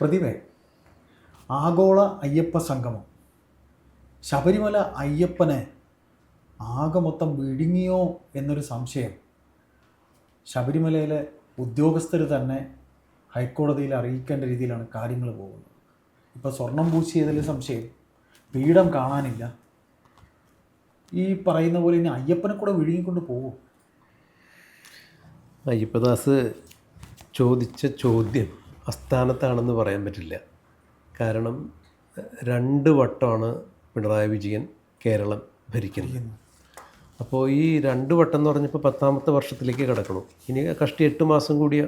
പ്രതിഭേ ആഗോള അയ്യപ്പ സംഗമം. ശബരിമല അയ്യപ്പനെ ആകെ മൊത്തം വിഴുങ്ങിയോ എന്നൊരു സംശയം. ശബരിമലയിലെ ഉദ്യോഗസ്ഥർ തന്നെ ഹൈക്കോടതിയിൽ അറിയിക്കേണ്ട രീതിയിലാണ് കാര്യങ്ങൾ പോകുന്നത്. ഇപ്പോൾ സ്വർണം പൂശിയതിൽ സംശയം. പീഠം കാണാനില്ല. ഈ പറയുന്ന പോലെ ഇനി അയ്യപ്പനെ കൂടെ വിഴുങ്ങിക്കൊണ്ട് പോകും അയ്യപ്പദാസ് ചോദിച്ച ചോദ്യം അസ്ഥാനത്താണെന്ന് പറയാൻ പറ്റില്ല. കാരണം രണ്ട് വട്ടമാണ് പിണറായി വിജയൻ കേരളം ഭരിക്കുന്നത്. അപ്പോൾ ഈ രണ്ട് വട്ടം എന്ന് പറഞ്ഞപ്പോൾ പത്താമത്തെ വർഷത്തിലേക്ക് കിടക്കണം. ഇനി കഷ്ടി എട്ട് മാസം കൂടിയ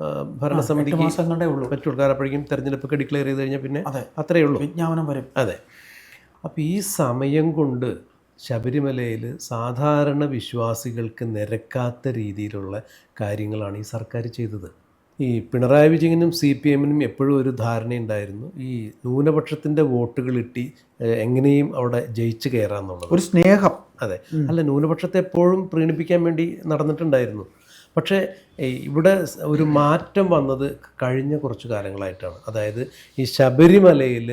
ഭരണസമിതി ഭരണസമിതിക്ക് ഉള്ളൂ. പറ്റുള്ളൂ. കാരണം അപ്പോഴേക്കും തെരഞ്ഞെടുപ്പൊക്കെ ഡിക്ലെയർ ചെയ്ത് കഴിഞ്ഞാൽ പിന്നെ അതെ. അത്രയേ ഉള്ളൂ. വിജ്ഞാപനം വരും. അതെ. അപ്പോൾ ഈ സമയം കൊണ്ട് ശബരിമലയിൽ സാധാരണ വിശ്വാസികൾക്ക് നിരക്കാത്ത രീതിയിലുള്ള കാര്യങ്ങളാണ് ഈ സർക്കാർ ചെയ്തത്. ഈ പിണറായി വിജയനും സി പി എമ്മിനും എപ്പോഴും ഒരു ധാരണയുണ്ടായിരുന്നു. ഈ ന്യൂനപക്ഷത്തിന്റെ വോട്ടുകൾ ഇട്ടി എങ്ങനെയും അവിടെ ജയിച്ച് കയറാമെന്നുള്ളത് ഒരു സ്നേഹം. അതെ. അല്ല ന്യൂനപക്ഷത്തെ എപ്പോഴും പ്രീണിപ്പിക്കാൻ വേണ്ടി നടന്നിട്ടുണ്ടായിരുന്നു. പക്ഷേ ഇവിടെ ഒരു മാറ്റം വന്നത് കഴിഞ്ഞ കുറച്ച് കാലങ്ങളായിട്ടാണ്. അതായത് ഈ ശബരിമലയിൽ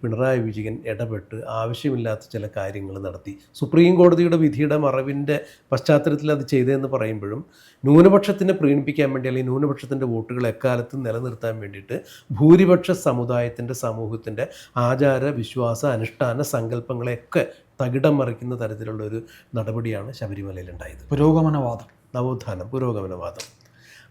പിണറായി വിജയൻ ഇടപെട്ട് ആവശ്യമില്ലാത്ത ചില കാര്യങ്ങൾ നടത്തി. സുപ്രീം കോടതിയുടെ വിധിയുടെ മറവിന്റെ പശ്ചാത്തലത്തിൽ അത് ചെയ്തതെന്ന് പറയുമ്പോഴും ന്യൂനപക്ഷത്തിനെ പ്രീണിപ്പിക്കാൻ വേണ്ടി അല്ലെങ്കിൽ ന്യൂനപക്ഷത്തിന്റെ വോട്ടുകൾ എക്കാലത്തും നിലനിർത്താൻ വേണ്ടിയിട്ട് ഭൂരിപക്ഷ സമുദായത്തിന്റെ സമൂഹത്തിന്റെ ആചാര വിശ്വാസ അനുഷ്ഠാന സങ്കല്പങ്ങളെയൊക്കെ തകിടം മറിക്കുന്ന തരത്തിലുള്ള ഒരു നടപടിയാണ് ശബരിമലയിൽ ശബരിമലയിലുണ്ടായത് പുരോഗമനവാദം നവോത്ഥാനം പുരോഗമനവാദം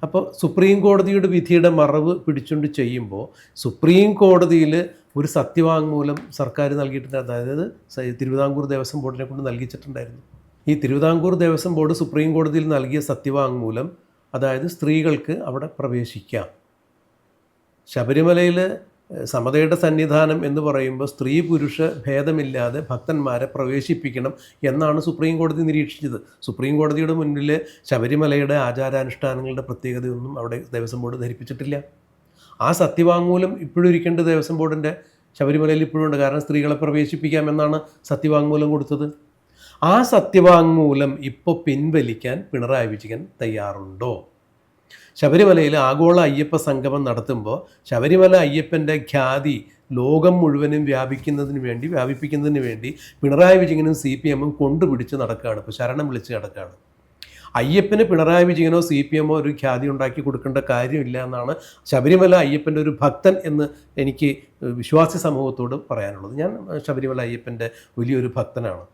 അപ്പോൾ സുപ്രീം കോടതിയുടെ വിധിയുടെ മറവ് പിടിച്ചുകൊണ്ട് ചെയ്യുമ്പോൾ സുപ്രീം കോടതിയിൽ ഒരു സത്യവാങ്മൂലം സർക്കാർ നൽകിയിട്ടുണ്ട്. അതായത് തിരുവിതാംകൂർ ദേവസ്വം ബോർഡിനെ കൊണ്ട് നൽകിച്ചിട്ടുണ്ടായിരുന്നു. ഈ തിരുവിതാംകൂർ ദേവസ്വം ബോർഡ് സുപ്രീം കോടതിയിൽ നൽകിയ സത്യവാങ്മൂലം അതായത് സ്ത്രീകൾക്ക് അവിടെ പ്രവേശിക്കാം. ശബരിമലയിൽ സമതയുടെ സന്നിധാനം എന്ന് പറയുമ്പോൾ സ്ത്രീ പുരുഷ ഭേദമില്ലാതെ ഭക്തന്മാരെ പ്രവേശിപ്പിക്കണം എന്നാണ് സുപ്രീം കോടതി നിരീക്ഷിച്ചത്. സുപ്രീം കോടതിയുടെ മുന്നിൽ ശബരിമലയുടെ ആചാരാനുഷ്ഠാനങ്ങളുടെ പ്രത്യേകതയൊന്നും അവിടെ ദേവസ്വം ബോർഡ് ധരിപ്പിച്ചിട്ടില്ല. ആ സത്യവാങ്മൂലം ഇപ്പോഴും ഇരിക്കേണ്ട ദേവസ്വം ബോർഡിന്റെ ശബരിമലയിൽ ഇപ്പോഴും ഉണ്ട്. കാരണം സ്ത്രീകളെ പ്രവേശിപ്പിക്കാമെന്നാണ് സത്യവാങ്മൂലം കൊടുത്തത്. ആ സത്യവാങ്മൂലം ഇപ്പോൾ പിൻവലിക്കാൻ പിണറായി വിജയൻ തയ്യാറുണ്ടോ? ശബരിമലയിൽ ആഗോള അയ്യപ്പ സംഗമം നടത്തുമ്പോൾ ശബരിമല അയ്യപ്പന്റെ ഖ്യാതി ലോകം മുഴുവനും വ്യാപിക്കുന്നതിന് വേണ്ടി വ്യാപിപ്പിക്കുന്നതിന് വേണ്ടി പിണറായി വിജയനും സി പി എമ്മും കൊണ്ടുപിടിച്ച് നടക്കുകയാണ്. ഇപ്പോൾ ശരണം വിളിച്ച് നടക്കുകയാണ്. അയ്യപ്പന് പിണറായി വിജയനോ സി പി എമ്മോ ഒരു ഖ്യാതി ഉണ്ടാക്കി കൊടുക്കേണ്ട കാര്യമില്ല എന്നാണ് ശബരിമല അയ്യപ്പന്റെ ഒരു ഭക്തൻ എന്ന് എനിക്ക് വിശ്വാസി സമൂഹത്തോട് പറയാനുള്ളത്. ഞാൻ ശബരിമല അയ്യപ്പന്റെ വലിയൊരു ഭക്തനാണ്.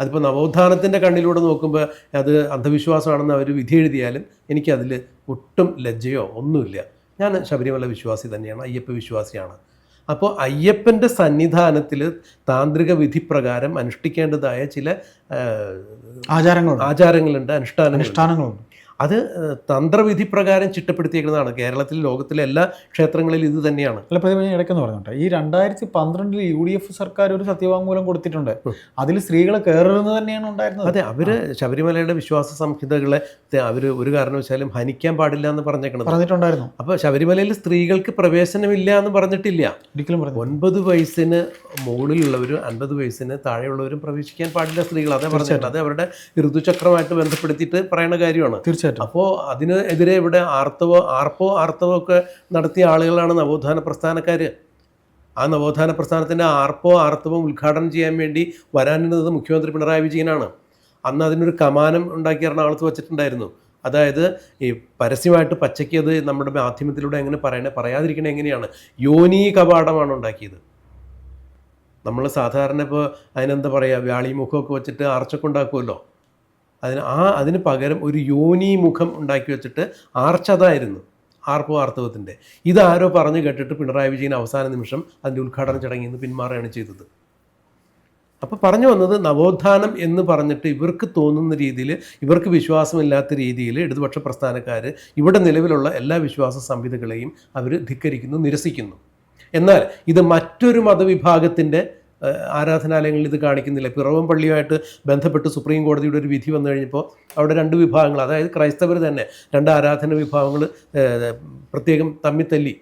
അതിപ്പോൾ നവോത്ഥാനത്തിന്റെ കണ്ണിലൂടെ നോക്കുമ്പോൾ അത് അന്ധവിശ്വാസമാണെന്ന് അവർ വിധി എഴുതിയാലും എനിക്കതിൽ ഒട്ടും ലജ്ജയോ ഒന്നുമില്ല. ഞാൻ ശബരിമല വിശ്വാസി തന്നെയാണ് അയ്യപ്പ വിശ്വാസിയാണ്. അപ്പോൾ അയ്യപ്പന്റെ സന്നിധാനത്തിൽ താന്ത്രിക വിധി പ്രകാരം അനുഷ്ഠിക്കേണ്ടതായ ചില ആചാരങ്ങൾ ആചാരങ്ങളുണ്ട്. അനുഷ്ഠാന അനുഷ്ഠാനങ്ങളുണ്ട്. അത് തന്ത്രവിധി പ്രകാരം ചിട്ടപ്പെടുത്തിയിരിക്കുന്നതാണ് കേരളത്തിൽ ലോകത്തിലെ എല്ലാ ക്ഷേത്രങ്ങളിലും ഇത് തന്നെയാണ്. അല്ല പ്രതിഭ ഇടയ്ക്ക് എന്ന് പറഞ്ഞോട്ടെ. ഈ രണ്ടായിരത്തി പന്ത്രണ്ടിൽ യു ഡി എഫ് സർക്കാർ ഒരു സത്യവാങ്മൂലം കൊടുത്തിട്ടുണ്ട്. അതിൽ സ്ത്രീകൾ കയറുന്നത് തന്നെയാണ് ഉണ്ടായിരുന്നത്. അതെ അവർ ശബരിമലയുടെ വിശ്വാസ സംഹിതകളെ അവർ ഒരു കാരണവശാലും ഹനിക്കാൻ പാടില്ല എന്ന് പറഞ്ഞേക്കണം പറഞ്ഞിട്ടുണ്ടായിരുന്നു. അപ്പോൾ ശബരിമലയിൽ സ്ത്രീകൾക്ക് പ്രവേശനമില്ല എന്ന് പറഞ്ഞിട്ടില്ല. ഒരിക്കലും പറഞ്ഞു ഒൻപത് വയസ്സിന് മുകളിലുള്ളവരും അൻപത് വയസ്സിന് താഴെയുള്ളവരും പ്രവേശിക്കാൻ പാടില്ല സ്ത്രീകൾ. അതേ പറഞ്ഞിട്ടുണ്ട്. അത് അവരുടെ ഋതുചക്രമായിട്ട് ബന്ധപ്പെടുത്തിയിട്ട് പറയുന്ന കാര്യമാണ്. തീർച്ചയായിട്ടും. അപ്പോൾ അതിനെതിരെ ഇവിടെ ആർത്തവ ആർപ്പോ ആർത്തവോ ഒക്കെ നടത്തിയ ആളുകളാണ് നവോത്ഥാന പ്രസ്ഥാനക്കാർ ആ നവോത്ഥാന പ്രസ്ഥാനത്തിന്റെ ആർപ്പോ ആർത്തവം ഉദ്ഘാടനം ചെയ്യാൻ വേണ്ടി വരാനിരുന്നത് മുഖ്യമന്ത്രി പിണറായി വിജയനാണ്. അന്ന് അതിനൊരു കമാനം ഉണ്ടാക്കി എറണാകുളത്ത് വെച്ചിട്ടുണ്ടായിരുന്നു. അതായത് ഈ പരസ്യമായിട്ട് പച്ചയ്ക്ക് അത് നമ്മുടെ മാധ്യമത്തിലൂടെ എങ്ങനെ പറയണേ പറയാതിരിക്കണേ എങ്ങനെയാണ്? യോനി കവാടമാണ് ഉണ്ടാക്കിയത്. നമ്മൾ സാധാരണ ഇപ്പോൾ അതിനെന്താ പറയുക വ്യാളി മുഖമൊക്കെ വെച്ചിട്ട് അറച്ചൊക്കെ ഉണ്ടാക്കുമല്ലോ അതിന് ആ അതിന് പകരം ഒരു യോനി മുഖം ഉണ്ടാക്കി വെച്ചിട്ട് ആർച്ചതായിരുന്നു ആർപ്പോ ആർത്തവത്തിന്റെ ഇതാരോ പറഞ്ഞു കേട്ടിട്ട് പിണറായി വിജയൻ അവസാന നിമിഷം അതിന്റെ ഉദ്ഘാടന ചടങ്ങിൽ നിന്ന് പിന്മാറുകയാണ് ചെയ്തത്. അപ്പോൾ പറഞ്ഞു വന്നത് നവോത്ഥാനം എന്ന് പറഞ്ഞിട്ട് ഇവർക്ക് തോന്നുന്ന രീതിയിൽ ഇവർക്ക് വിശ്വാസമില്ലാത്ത രീതിയിൽ ഇടതുപക്ഷ പ്രസ്ഥാനക്കാർ ഇവിടെ നിലവിലുള്ള എല്ലാ വിശ്വാസ സംഹിതകളെയും അവർ ധിക്കരിക്കുന്നു നിരസിക്കുന്നു. എന്നാൽ ഇത് മറ്റൊരു മതവിഭാഗത്തിന്റെ ആരാധനാലയങ്ങളിൽ ഇത് കാണിക്കുന്നില്ല. പിറവം പള്ളിയുമായിട്ട് ബന്ധപ്പെട്ട് സുപ്രീം കോടതിയുടെ ഒരു വിധി വന്നു കഴിഞ്ഞപ്പോൾ അവിടെ രണ്ട് വിഭാഗങ്ങൾ അതായത് ക്രൈസ്തവർ തന്നെ രണ്ട് ആരാധന വിഭാഗങ്ങൾ പ്രത്യേകം തമ്മിത്തല്ലി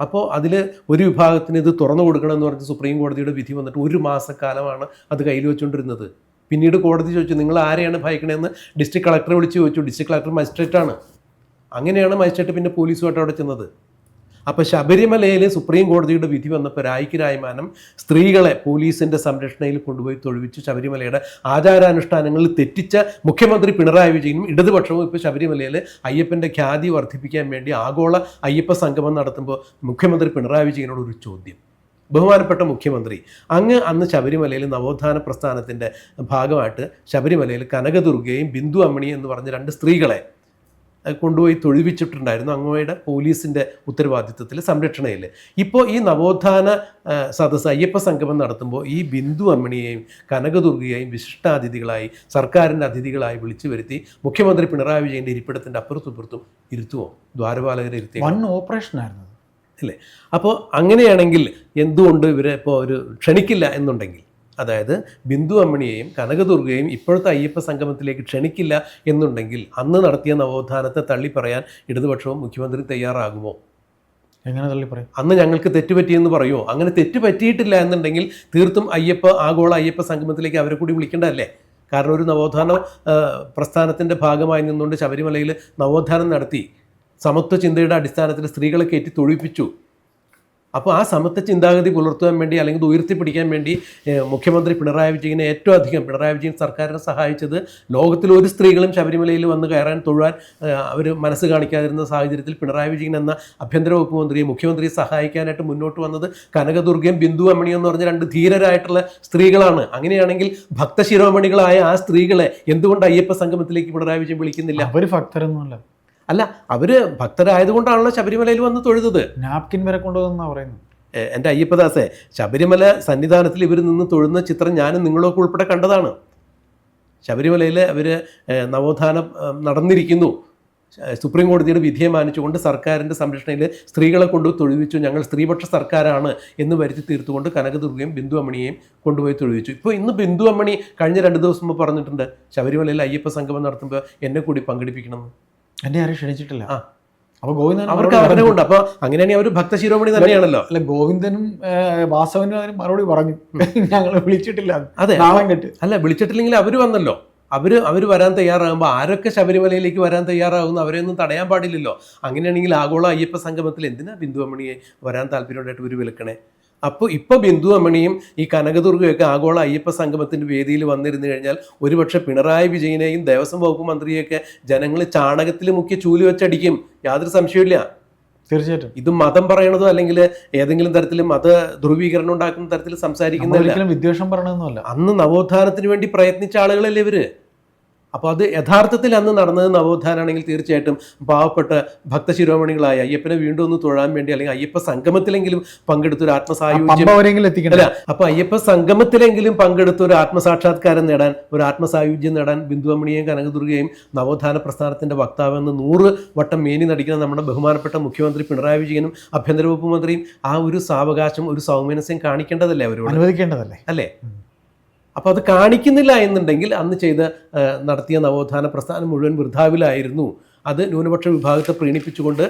അപ്പോൾ അതിൽ ഒരു വിഭാഗത്തിന് ഇത് തുറന്നു കൊടുക്കണമെന്ന് പറഞ്ഞ് സുപ്രീം കോടതിയുടെ വിധി വന്നിട്ട് ഒരു മാസക്കാലമാണ് അത് കയ്യിൽ വെച്ചുകൊണ്ടിരുന്നത് പിന്നീട് കോടതി ചോദിച്ചു നിങ്ങൾ ആരെയാണ് ഭയക്കണതെന്ന് ഡിസ്ട്രിക്ട് കളക്ടറെ വിളിച്ച് ചോദിച്ചു. ഡിസ്ട്രിക്ട് കളക്ടർ മജിസ്ട്രേറ്റാണ്. അങ്ങനെയാണ് മജിസ്ട്രേറ്റ് പിന്നെ പോലീസുമായിട്ട് അവിടെ ചെന്നത്. അപ്പോൾ ശബരിമലയിലെ സുപ്രീം കോടതിയുടെ വിധി വന്നപ്പോൾ രായ്ക്കിരായ്മാനം സ്ത്രീകളെ പോലീസിന്റെ സംരക്ഷണയിൽ കൊണ്ടുപോയി തൊഴിവിച്ച് ശബരിമലയുടെ ആചാരാനുഷ്ഠാനങ്ങളിൽ തെറ്റിച്ച മുഖ്യമന്ത്രി പിണറായി വിജയനും ഇടതുപക്ഷവും ഇപ്പോൾ ശബരിമലയിൽ അയ്യപ്പന്റെ ഖ്യാതി വർദ്ധിപ്പിക്കാൻ വേണ്ടി ആഗോള അയ്യപ്പ സംഗമം നടത്തുമ്പോൾ മുഖ്യമന്ത്രി പിണറായി വിജയനോട് ഒരു ചോദ്യം. ബഹുമാനപ്പെട്ട മുഖ്യമന്ത്രി അങ്ങ് അന്ന് ശബരിമലയിൽ നവോത്ഥാന പ്രസ്ഥാനത്തിന്റെ ഭാഗമായിട്ട് ശബരിമലയിൽ കനകദുർഗയും ബിന്ദു അമ്മണി എന്ന് പറഞ്ഞ രണ്ട് സ്ത്രീകളെ കൊണ്ടുപോയി തൊഴിവിച്ചിട്ടുണ്ടായിരുന്നു അങ്ങോയുടെ പോലീസിന്റെ ഉത്തരവാദിത്വത്തിൽ സംരക്ഷണയിൽ ഇപ്പോൾ ഈ നവോത്ഥാന സദസ്സ് അയ്യപ്പ സംഗമം നടത്തുമ്പോൾ ഈ ബിന്ദു അമ്മണിയെയും കനകദുർഗയെയും വിശിഷ്ടാതിഥികളായി സർക്കാരിന്റെ അതിഥികളായി വിളിച്ചു വരുത്തി മുഖ്യമന്ത്രി പിണറായി വിജയന്റെ ഇരിപ്പിടത്തിന്റെ അപ്പുറത്തും ഇപ്പുറത്തും ഇരുത്തുമോ ദ്വാരപാലകരെ ഇരുത്തി വൺ ഓപ്പറേഷൻ ആയിരുന്നു അല്ലേ? അപ്പോൾ അങ്ങനെയാണെങ്കിൽ എന്തുകൊണ്ട് ഇവരെ ഇപ്പോൾ ഒരു ക്ഷണിക്കില്ല എന്നുണ്ടെങ്കിൽ? അതായത് ബിന്ദു അമ്മണിയെയും കനകദുർഗയെയും ഇപ്പോഴത്തെ അയ്യപ്പ സംഗമത്തിലേക്ക് ക്ഷണിക്കില്ല എന്നുണ്ടെങ്കിൽ അന്ന് നടത്തിയ നവോത്ഥാനത്തെ തള്ളിപ്പറയാൻ ഇടതുപക്ഷവും മുഖ്യമന്ത്രി തയ്യാറാകുമോ? എങ്ങനെ തള്ളി പറയും? അന്ന് ഞങ്ങൾക്ക് തെറ്റുപറ്റിയെന്ന് പറയുമോ? അങ്ങനെ തെറ്റ് പറ്റിയിട്ടില്ല എന്നുണ്ടെങ്കിൽ തീർത്തും അയ്യപ്പ ആഗോള അയ്യപ്പ സംഗമത്തിലേക്ക് അവരെ കൂടി വിളിക്കേണ്ടതല്ലേ? കാരണം ഒരു നവോത്ഥാന പ്രസ്ഥാനത്തിന്റെ ഭാഗമായി നിന്നുകൊണ്ട് ശബരിമലയിൽ നവോത്ഥാനം നടത്തി സമത്വ ചിന്തയുടെ അടിസ്ഥാനത്തിൽ സ്ത്രീകളെ കയറ്റി തൊഴിപ്പിച്ചു. അപ്പോൾ ആ സമത്വ ചിന്താഗതി പുലർത്തുവാൻ വേണ്ടി അല്ലെങ്കിൽ ഉയർത്തിപ്പിടിക്കാൻ വേണ്ടി മുഖ്യമന്ത്രി പിണറായി വിജയനെ ഏറ്റവും അധികം പിണറായി വിജയൻ സർക്കാരിനെ സഹായിച്ചത് ലോകത്തിൽ ഒരു സ്ത്രീകളും ശബരിമലയിൽ വന്ന് കയറാൻ തൊഴുവാൻ അവർ മനസ്സ് കാണിക്കാതിരുന്ന സാഹചര്യത്തിൽ പിണറായി വിജയൻ എന്ന ആഭ്യന്തര വകുപ്പ് മന്ത്രിയെ മുഖ്യമന്ത്രിയെ സഹായിക്കാനായിട്ട് മുന്നോട്ട് വന്നത് കനകദുർഗയും ബിന്ദു അമ്മണിയും എന്ന് പറഞ്ഞ രണ്ട് ധീരരായിട്ടുള്ള സ്ത്രീകളാണ്. അങ്ങനെയാണെങ്കിൽ ഭക്തശിരോമണികളായ ആ സ്ത്രീകളെ എന്തുകൊണ്ട് അയ്യപ്പ സംഗമത്തിലേക്ക് പിണറായി വിജയൻ വിളിക്കുന്നില്ല? അവർ ഭക്തരൊന്നുമല്ല. അല്ല അവർ ഭക്തരായതുകൊണ്ടാണല്ലോ ശബരിമലയിൽ വന്ന് തൊഴുതത്. നാപ്കിൻ വരെ കൊണ്ടുവന്നാ പറയുന്നത്. എന്റെ അയ്യപ്പദാസെ ശബരിമല സന്നിധാനത്തിൽ ഇവർ നിന്ന് തൊഴുന്ന ചിത്രം ഞാനും നിങ്ങളൊക്കെ ഉൾപ്പെടെ കണ്ടതാണ്. ശബരിമലയിൽ അവർ നവോത്ഥാനം നടന്നിരിക്കുന്നു. സുപ്രീം കോടതിയുടെ വിധിയെ മാനിച്ചുകൊണ്ട് സർക്കാരിന്റെ സംരക്ഷണയിൽ സ്ത്രീകളെ കൊണ്ട് തൊഴുവിച്ചു. ഞങ്ങൾ സ്ത്രീപക്ഷ സർക്കാരാണ് എന്ന് വരുത്തി തീർത്തുകൊണ്ട് കനകദുർഗയും ബിന്ദു അമ്മണിയെയും കൊണ്ടുപോയി തൊഴുവിച്ചു. ഇപ്പോൾ ഇന്ന് ബിന്ദു അമ്മണി കഴിഞ്ഞ രണ്ട് ദിവസം മുമ്പ് പറഞ്ഞിട്ടുണ്ട് ശബരിമലയിൽ അയ്യപ്പ സംഗമം നടത്തുമ്പോൾ എന്നെ കൂടി പങ്കെടുപ്പിക്കണമെന്ന്. എന്നെ ആരും ക്ഷണിച്ചിട്ടില്ല. ആ. അപ്പൊ ഗോവിന്ദൻ അവർക്ക് അവരുടെ കൊണ്ട് അപ്പോൾ അങ്ങനെയാണെങ്കിൽ അവർ ഭക്ത ശിരോമണി തന്നെയാണല്ലോ. അല്ല ഗോവിന്ദനും വാസവനും അതിന് മറുപടി പറഞ്ഞു. ഞങ്ങൾ വിളിച്ചിട്ടില്ല. അതെ. നാളെ കെട്ട്. അല്ല വിളിച്ചിട്ടില്ലെങ്കിൽ അവർ വന്നല്ലോ. അവർ അവർ വരാൻ തയ്യാറാകുമ്പോൾ ആരൊക്കെ ശബരിമലയിലേക്ക് വരാൻ തയ്യാറാകുന്നു അവരെയൊന്നും തടയാൻ പാടില്ലല്ലോ. അങ്ങനെയാണെങ്കിൽ ആഗോള അയ്യപ്പ സംഗമത്തിൽ എന്തിനാ ബിന്ദുവമണിയെ വരാൻ താല്പര്യമുണ്ടായിട്ട് ഒരു വിളിക്കണേ? അപ്പോൾ ഇപ്പോൾ ബിന്ദു അമ്മണിയും ഈ കനകദുർഗയൊക്കെ ആഗോള അയ്യപ്പ സംഗമത്തിന്റെ വേദിയിൽ വന്നിരുന്നു കഴിഞ്ഞാൽ ഒരുപക്ഷെ പിണറായി വിജയനെയും ദേവസ്വം വകുപ്പ് മന്ത്രിയൊക്കെ ജനങ്ങൾ ചാണകത്തിൽ മുക്കി ചൂലി വെച്ചടിക്കും. യാതൊരു സംശയമില്ല തീർച്ചയായിട്ടും. ഇത് മതം പറയണതോ അല്ലെങ്കിൽ ഏതെങ്കിലും തരത്തിൽ മത ധ്രുവീകരണം ഉണ്ടാക്കുന്ന തരത്തിൽ സംസാരിക്കുന്ന സംസാരിക്കുന്നില്ല വിദ്വേഷം പറയണമെന്നല്ല അന്ന് നവോത്ഥാനത്തിന് വേണ്ടി പ്രയത്നിച്ച ആളുകളല്ലേ ഇവർ? അപ്പോൾ അത് യഥാർത്ഥത്തിൽ അന്ന് നടന്നത് നവോത്ഥാനാണെങ്കിൽ തീർച്ചയായിട്ടും പാവപ്പെട്ട ഭക്തശിരോമണികളായ അയ്യപ്പനെ വീണ്ടും ഒന്ന് തൊഴാൻ വേണ്ടി അല്ലെങ്കിൽ അയ്യപ്പ സംഗമത്തിലെങ്കിലും പങ്കെടുത്ത ഒരു ആത്മസായുജ്യം അല്ല അപ്പൊ അയ്യപ്പ സംഗമത്തിലെങ്കിലും പങ്കെടുത്ത ഒരു ആത്മസാക്ഷാത്കാരം നേടാൻ ഒരു ആത്മസായുജ്യം നേടാൻ ബിന്ദുവമണിയെയും കനകദുർഗയും നവോത്ഥാന പ്രസ്ഥാനത്തിന്റെ വക്താവെന്ന് നൂറ് വട്ടം മേനി നടിക്കുന്ന നമ്മുടെ ബഹുമാനപ്പെട്ട മുഖ്യമന്ത്രി പിണറായി വിജയനും ആഭ്യന്തര വകുപ്പ് മന്ത്രിയും ആ ഒരു സാവകാശം ഒരു സൗമനസ്യം കാണിക്കേണ്ടതല്ലേ അവരോട്? അനുവദിക്കേണ്ടതല്ലേ? അല്ലേ? അപ്പോൾ അത് കാണിക്കുന്നില്ല എന്നുണ്ടെങ്കിൽ അന്ന് ചെയ്ത നടത്തിയ നവോത്ഥാന പ്രസ്ഥാനം മുഴുവൻ വൃദ്ധാവിലായിരുന്നു അത് ന്യൂനപക്ഷ വിഭാഗത്തെ പ്രീണിപ്പിച്ചുകൊണ്ട്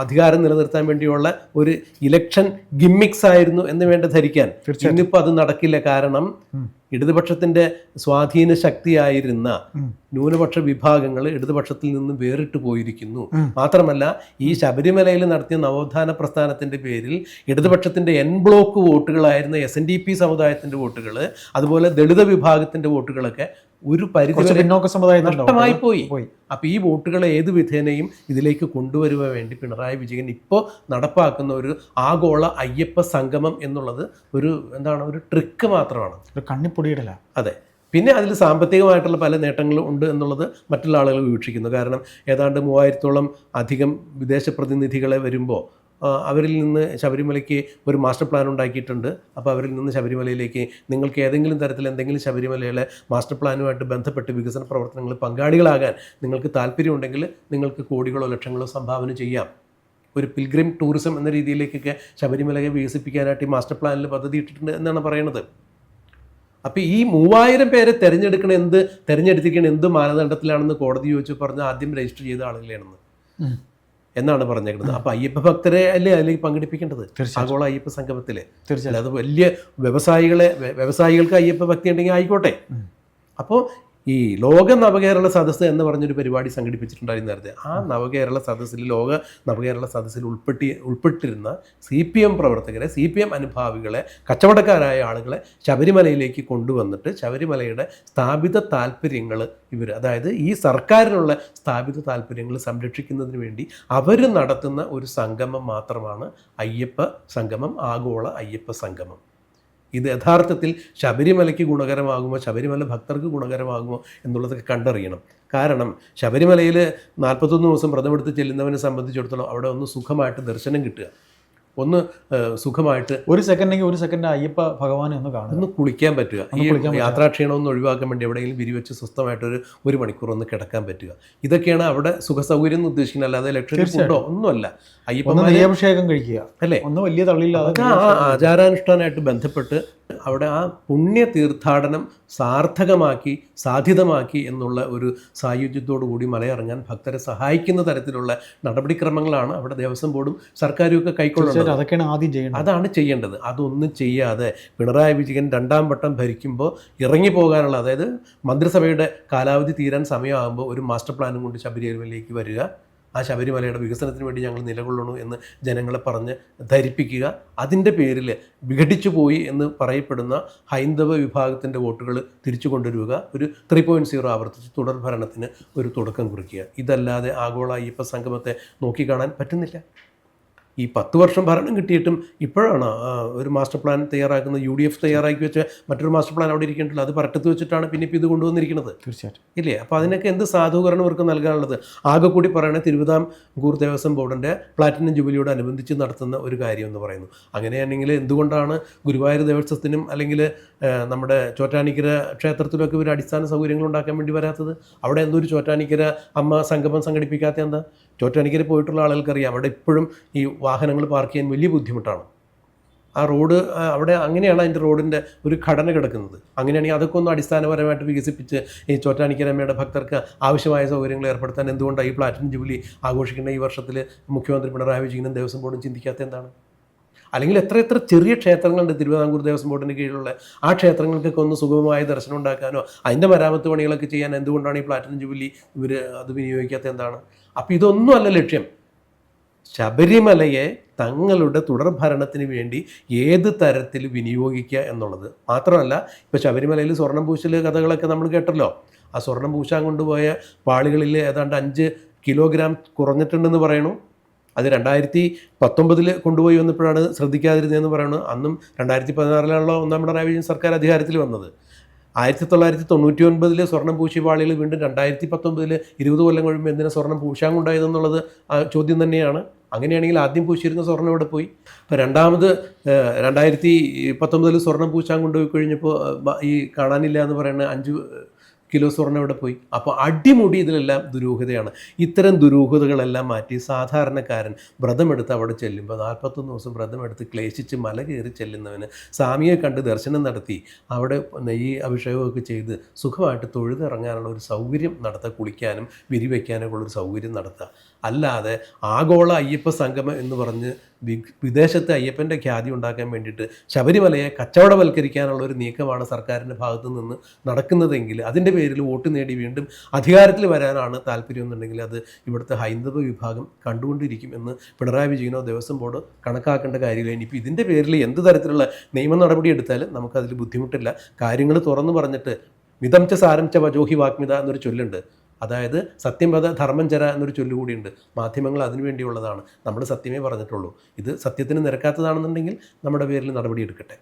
അധികാരം നിലനിർത്താൻ വേണ്ടിയുള്ള ഒരു ഇലക്ഷൻ ഗിമ്മിക്സ് ആയിരുന്നു എന്ന് വേണ്ട ധരിക്കാൻ. ഇന്നിപ്പോൾ അത് നടക്കില്ല കാരണം. ഇടതുപക്ഷത്തിന്റെ സ്വാധീന ശക്തിയായിരുന്ന ന്യൂനപക്ഷ വിഭാഗങ്ങൾ ഇടതുപക്ഷത്തിൽ നിന്ന് വേറിട്ട് പോയിരിക്കുന്നു. മാത്രമല്ല ഈ ശബരിമലയിൽ നടത്തിയ നവോത്ഥാന പ്രസ്ഥാനത്തിന്റെ പേരിൽ ഇടതുപക്ഷത്തിന്റെ എൻ ബ്ലോക്ക് വോട്ടുകളായിരുന്ന എസ് എൻ ഡി പി സമുദായത്തിന്റെ വോട്ടുകൾ അതുപോലെ ദളിത് വിഭാഗത്തിന്റെ വോട്ടുകളൊക്കെ ഒരു പരിധി പിന്നോക്ക സമുദായം നഷ്ടമായി പോയി. അപ്പൊ ഈ വോട്ടുകളെ ഏത് വിധേനയും ഇതിലേക്ക് കൊണ്ടുവരുവാൻ വേണ്ടി പിണറായി വിജയൻ ഇപ്പോൾ നടപ്പാക്കുന്ന ഒരു ആഗോള അയ്യപ്പ സംഗമം എന്നുള്ളത് ഒരു എന്താണ് ഒരു ട്രിക്ക് മാത്രമാണ്. ഒരു കണ്ണിപ്പൊടിയിടല അതെ. പിന്നെ അതിൽ സാമ്പത്തികമായിട്ടുള്ള പല നേട്ടങ്ങളും ഉണ്ട് എന്നുള്ളത് മറ്റുള്ള ആളുകൾ വീക്ഷിക്കുന്നു. കാരണം ഏതാണ്ട് മൂവായിരത്തോളം അധികം വിദേശ പ്രതിനിധികളെ വരുമ്പോൾ അവരിൽ നിന്ന് ശബരിമലയ്ക്ക് ഒരു മാസ്റ്റർ പ്ലാൻ ഉണ്ടാക്കിയിട്ടുണ്ട്. അപ്പോൾ അവരിൽ നിന്ന് ശബരിമലയിലേക്ക് നിങ്ങൾക്ക് ഏതെങ്കിലും തരത്തിൽ എന്തെങ്കിലും ശബരിമലയിലെ മാസ്റ്റർ പ്ലാനുമായിട്ട് ബന്ധപ്പെട്ട് വികസന പ്രവർത്തനങ്ങളിൽ പങ്കാളികളാകാൻ നിങ്ങൾക്ക് താല്പര്യമുണ്ടെങ്കിൽ നിങ്ങൾക്ക് കോടികളോ ലക്ഷങ്ങളോ സംഭാവന ചെയ്യാം. ഒരു പിൽഗ്രിം ടൂറിസം എന്ന രീതിയിലേക്കൊക്കെ ശബരിമലയെ വികസിപ്പിക്കാനായിട്ട് ഈ മാസ്റ്റർ പ്ലാനിൽ പദ്ധതി ഇട്ടിട്ടുണ്ട് എന്നാണ് പറയുന്നത്. അപ്പോൾ ഈ മൂവായിരം പേരെ തെരഞ്ഞെടുക്കണ എന്ത് തെരഞ്ഞെടുത്തിരിക്കണ എന്ത് മാനദണ്ഡത്തിലാണെന്ന് കോടതി ചോദിച്ചു പറഞ്ഞ ആദ്യം രജിസ്റ്റർ ചെയ്ത ആളുകളാണെന്ന്. ഉം. എന്നാണ് പറഞ്ഞേക്കുന്നത് അപ്പൊ അയ്യപ്പ ഭക്തരെ അല്ലേ അതിലേക്ക് പങ്കെടുപ്പിക്കേണ്ടത്. ആഗോള അയ്യപ്പ സംഗമത്തിൽ. തീർച്ചയായും അത് വലിയ വ്യവസായികളെ വ്യവസായികൾക്ക് അയ്യപ്പ ഭക്തി ഉണ്ടെങ്കിൽ ആയിക്കോട്ടെ. അപ്പോൾ ഈ ലോക നവകേരള സദസ്സ് എന്ന് പറഞ്ഞൊരു പരിപാടി സംഘടിപ്പിച്ചിട്ടുണ്ടായിരുന്നു നേരത്തെ. ആ നവകേരള സദസ്സിൽ ലോക നവകേരള സദസ്സിൽ ഉൾപ്പെട്ടി ഉൾപ്പെട്ടിരുന്ന സി പി എം പ്രവർത്തകരെ സി പി എം അനുഭാവികളെ കച്ചവടക്കാരായ ആളുകളെ ശബരിമലയിലേക്ക് കൊണ്ടുവന്നിട്ട് ശബരിമലയുടെ സ്ഥാപിത താല്പര്യങ്ങൾ ഇവർ അതായത് ഈ സർക്കാരിനുള്ള സ്ഥാപിത താല്പര്യങ്ങൾ സംരക്ഷിക്കുന്നതിന് വേണ്ടി അവർ നടത്തുന്ന ഒരു സംഗമം മാത്രമാണ് അയ്യപ്പ സംഗമം ആഗോള അയ്യപ്പ സംഗമം. ഇത് യഥാർത്ഥത്തിൽ ശബരിമലയ്ക്ക് ഗുണകരമാകുമോ ശബരിമല ഭക്തർക്ക് ഗുണകരമാകുമോ എന്നുള്ളതൊക്കെ കണ്ടറിയണം. കാരണം ശബരിമലയിൽ നാൽപ്പത്തൊന്ന് ദിവസം വ്രതമെടുത്ത് ചെല്ലുന്നവനെ സംബന്ധിച്ചിടത്തോളം അവിടെ ഒന്ന് സുഖമായിട്ട് ദർശനം കിട്ടുക. ഒന്ന് സുഖമായിട്ട് ഒരു സെക്കൻഡെങ്കിൽ ഒരു സെക്കൻഡ് അയ്യപ്പ ഭഗവാനെ ഒന്ന് കാണും ഒന്ന് കുളിക്കാൻ പറ്റുക. ഈ യാത്രാക്ഷീണം ഒന്ന് ഒഴിവാക്കാൻ വേണ്ടി എവിടെയെങ്കിലും വിരിവെച്ച് സ്വസ്ഥമായിട്ടൊരു ഒരു മണിക്കൂർ ഒന്ന് കിടക്കാൻ പറ്റുക. ഇതൊക്കെയാണ് അവിടെ സുഖ സൗകര്യം എന്ന് ഉദ്ദേശിക്കുന്നത്. അല്ലാതെ ഇലക്ട്രിസിറ്റി ഫുഡോ ഒന്നുമല്ല. അയ്യപ്പ അഭിഷേകം കഴിക്കുക. അല്ലേ? ഒന്ന് വലിയ തള്ളിയില്ലാതെ ആ ആചാരാനുഷ്ഠാനമായിട്ട് ബന്ധപ്പെട്ട് അവിടെ ആ പുണ്യ തീർത്ഥാടനം സാർത്ഥകമാക്കി സാധ്യതമാക്കി എന്നുള്ള ഒരു സായുജ്യത്തോടു കൂടി മലയിറങ്ങാൻ ഭക്തരെ സഹായിക്കുന്ന തരത്തിലുള്ള നടപടിക്രമങ്ങളാണ് അവിടെ ദേവസ്വം ബോർഡും സർക്കാരും ഒക്കെ കൈക്കൊള്ളുന്നത് അതൊക്കെയാണ് ആദ്യം ചെയ്യേണ്ടത്. അതാണ് ചെയ്യേണ്ടത്. അതൊന്നും ചെയ്യാതെ പിണറായി വിജയൻ രണ്ടാം വട്ടം ഭരിക്കുമ്പോൾ ഇറങ്ങി പോകാനുള്ള അതായത് മന്ത്രിസഭയുടെ കാലാവധി തീരാൻ സമയമാകുമ്പോൾ ഒരു മാസ്റ്റർ പ്ലാനും കൊണ്ട് ശബരിമലയിലേക്ക് വരിക ആ ശബരിമലയുടെ വികസനത്തിന് വേണ്ടി ഞങ്ങൾ നിലകൊള്ളണു എന്ന് ജനങ്ങളെ പറഞ്ഞ് ധരിപ്പിക്കുക. അതിന്റെ പേരിൽ വിഘടിച്ചു പോയി എന്ന് പറയപ്പെടുന്ന ഹൈന്ദവ വിഭാഗത്തിന്റെ വോട്ടുകൾ തിരിച്ചു കൊണ്ടുവരിക. ഒരു ത്രീ പോയിന്റ് സീറോ ആവർത്തിച്ച് തുടർ ഭരണത്തിന് ഒരു തുടക്കം കുറിക്കുക. ഇതല്ലാതെ ആഗോള അയ്യപ്പ സംഗമത്തെ നോക്കിക്കാണാൻ പറ്റുന്നില്ല. ഈ പത്ത് വർഷം ഭരണം കിട്ടിയിട്ടും ഇപ്പോഴാണ് ഒരു മാസ്റ്റർ പ്ലാൻ തയ്യാറാക്കുന്നത് യു ഡി എഫ് തയ്യാറാക്കി വെച്ച മറ്റൊരു മാസ്റ്റർ പ്ലാൻ അവിടെ ഇരിക്കേണ്ടല്ലോ അത് പരട്ടത്ത് വെച്ചിട്ടാണ് പിന്നെ ഇപ്പോൾ ഇത് കൊണ്ടുവന്നിരിക്കുന്നത്. തീർച്ചയായിട്ടും. ഇല്ലേ? അപ്പോൾ അതിനൊക്കെ എന്ത് സാധൂകരണം ഇവർക്ക് നൽകാനുള്ളത്? ആകെ കൂടി പറയുന്നത് തിരുവിതാംകൂർ ദേവസ്വം ബോർഡിന്റെ പ്ലാറ്റിനം ജൂബിലിയോട് അനുബന്ധിച്ച് നടത്തുന്ന ഒരു കാര്യം എന്ന് പറയുന്നു. അങ്ങനെയാണെങ്കിൽ എന്തുകൊണ്ടാണ് ഗുരുവായൂർ ദേവസ്വത്തിനും അല്ലെങ്കിൽ നമ്മുടെ ചോറ്റാനിക്കര ക്ഷേത്രത്തിലൊക്കെ ഒരു അടിസ്ഥാന സൗകര്യങ്ങൾ ഉണ്ടാക്കാൻ വേണ്ടി വരാത്തത്? അവിടെ എന്തൊരു ചോറ്റാനിക്കര അമ്മ സംഗമം സംഘടിപ്പിക്കാത്ത എന്താ? ചോറ്റാനിക്കര പോയിട്ടുള്ള ആളുകൾക്കറിയാം. അവിടെ ഇപ്പോഴും ഈ വാഹനങ്ങൾ പാർക്ക് ചെയ്യാൻ വലിയ ബുദ്ധിമുട്ടാണ്. ആ റോഡ് അവിടെ അങ്ങനെയാണ് അതിന്റെ റോഡിന്റെ ഒരു ഘടന കിടക്കുന്നത്. അങ്ങനെയാണെങ്കിൽ അതൊക്കെ ഒന്ന് അടിസ്ഥാനപരമായിട്ട് വികസിപ്പിച്ച് ഈ ചോറ്റാനിക്കരമ്മയുടെ ഭക്തർക്ക് ആവശ്യമായ സൗകര്യങ്ങൾ ഏർപ്പെടുത്താൻ എന്തുകൊണ്ടാണ് ഈ പ്ലാറ്റിനം ജൂബിലി ആഘോഷിക്കുന്ന ഈ വർഷത്തിൽ മുഖ്യമന്ത്രി പിണറായി വിജയനും ദേവസ്വം ബോർഡും ചിന്തിക്കാത്ത എന്താണ്? അല്ലെങ്കിൽ എത്ര എത്ര ചെറിയ ക്ഷേത്രങ്ങളുണ്ട് തിരുവിതാംകൂർ ദേവസ്വം ബോർഡിന് കീഴിലുള്ള. ആ ക്ഷേത്രങ്ങൾക്കൊക്കെ ഒന്ന് സുഗമമായ ദർശനം ഉണ്ടാക്കാനോ അതിന്റെ മരാമത്ത് പണികളൊക്കെ ചെയ്യാൻ എന്തുകൊണ്ടാണ് ഈ പ്ലാറ്റിനം ജൂബിലി ഇവർ അത് വിനിയോഗിക്കാത്ത എന്താണ്? അപ്പോൾ ഇതൊന്നും അല്ല ലക്ഷ്യം. ശബരിമലയെ തങ്ങളുടെ തുടർഭരണത്തിന് വേണ്ടി ഏത് തരത്തിൽ വിനിയോഗിക്കുക എന്നുള്ളത്. മാത്രമല്ല ഇപ്പോൾ ശബരിമലയിൽ സ്വർണം പൂശൽ കഥകളൊക്കെ നമ്മൾ കേട്ടല്ലോ. ആ സ്വർണം പൂശാൻ കൊണ്ടുപോയ പാളികളിൽ ഏതാണ്ട് അഞ്ച് കിലോഗ്രാം കുറഞ്ഞിട്ടുണ്ടെന്ന് പറയണു. അത് രണ്ടായിരത്തി പത്തൊമ്പതിൽ കൊണ്ടുപോയി വന്നപ്പോഴാണ് ശ്രദ്ധിക്കാതിരുന്നതെന്ന് പറയുന്നു അന്നും രണ്ടായിരത്തി പതിനാറിലാണല്ലോ ഒന്നാം പിണറായി വിജയൻ സർക്കാർ അധികാരത്തിൽ വന്നത്. ആയിരത്തി തൊള്ളായിരത്തി തൊണ്ണൂറ്റി ഒൻപതിൽ സ്വർണം പൂശി പാളികൾ വീണ്ടും രണ്ടായിരത്തി പത്തൊമ്പതിൽ ഇരുപത് കൊല്ലം കഴിയുമ്പോൾ എന്തിനാ സ്വർണം പൂശാങ്കുണ്ടായതെന്നുള്ളത് ആ ചോദ്യം തന്നെയാണ്. അങ്ങനെയാണെങ്കിൽ ആദ്യം പൂശിയിരുന്ന സ്വർണം ഇവിടെ പോയി? അപ്പോൾ രണ്ടാമത് രണ്ടായിരത്തി പത്തൊമ്പതിൽ സ്വർണം പൂശാൻ കൊണ്ടുപോയി കഴിഞ്ഞപ്പോൾ ഈ കാണാനില്ല എന്ന് പറയുന്ന അഞ്ച് കിലോ സ്വർണം ഇവിടെ പോയി? അപ്പോൾ അടിമുടി ഇതിലെല്ലാം ദുരൂഹതയാണ്. ഇത്തരം ദുരൂഹതകളെല്ലാം മാറ്റി സാധാരണക്കാരൻ വ്രതമെടുത്ത് അവിടെ ചെല്ലുമ്പോൾ നാൽപ്പത്തൊന്ന് ദിവസം വ്രതമെടുത്ത് ക്ലേശിച്ച് മല കയറി ചെല്ലുന്നവന് സ്വാമിയെ കണ്ട് ദർശനം നടത്തി അവിടെ നെയ്യ് അഭിഷേകമൊക്കെ ചെയ്ത് സുഖമായിട്ട് തൊഴുതിറങ്ങാനുള്ള ഒരു സൗകര്യം നടത്തുക കുളിക്കാനും വിരിവയ്ക്കാനൊക്കെ ഉള്ളൊരു സൗകര്യം നടത്തുക അല്ലാതെ ആഗോള അയ്യപ്പ സംഗമം എന്ന് പറഞ്ഞ് വിദേശത്തെ അയ്യപ്പന്റെ ഖ്യാതി ഉണ്ടാക്കാൻ വേണ്ടിയിട്ട് ശബരിമലയെ കച്ചവടവൽക്കരിക്കാനുള്ള ഒരു നീക്കമാണ് സർക്കാരിന്റെ ഭാഗത്തു നിന്ന് നടക്കുന്നതെങ്കിൽ അതിന്റെ പേരിൽ വോട്ട് നേടി വീണ്ടും അധികാരത്തിൽ വരാനാണ് താല്പര്യം എന്നുണ്ടെങ്കിൽ അത് ഇവിടുത്തെ ഹൈന്ദവ വിഭാഗം കണ്ടുകൊണ്ടിരിക്കും എന്ന് പിണറായി വിജയനോ ദേവസ്വം ബോർഡ് കണക്കാക്കേണ്ട കാര്യമില്ല. ഇനിയിപ്പോൾ ഇതിന്റെ പേരിൽ എന്ത് തരത്തിലുള്ള നിയമ നടപടി എടുത്താലും നമുക്കതിൽ ബുദ്ധിമുട്ടില്ല. കാര്യങ്ങൾ തുറന്നു പറഞ്ഞിട്ട് മിതം ച സാരം ച വജോഹി വാഗ്മിത എന്നൊരു ചൊല്ലുണ്ട്. അതായത് സത്യം പദ ധർമ്മം ചര എന്നൊരു ചൊല്ലുകൂടിയുണ്ട് മാധ്യമങ്ങൾ അതിനു വേണ്ടിയുള്ളതാണ്. നമ്മൾ സത്യമേ പറഞ്ഞിട്ടുള്ളൂ. ഇത് സത്യത്തിന് നിരക്കാത്തതാണെന്നുണ്ടെങ്കിൽ നമ്മുടെ പേരിൽ നടപടിയെടുക്കട്ടെ.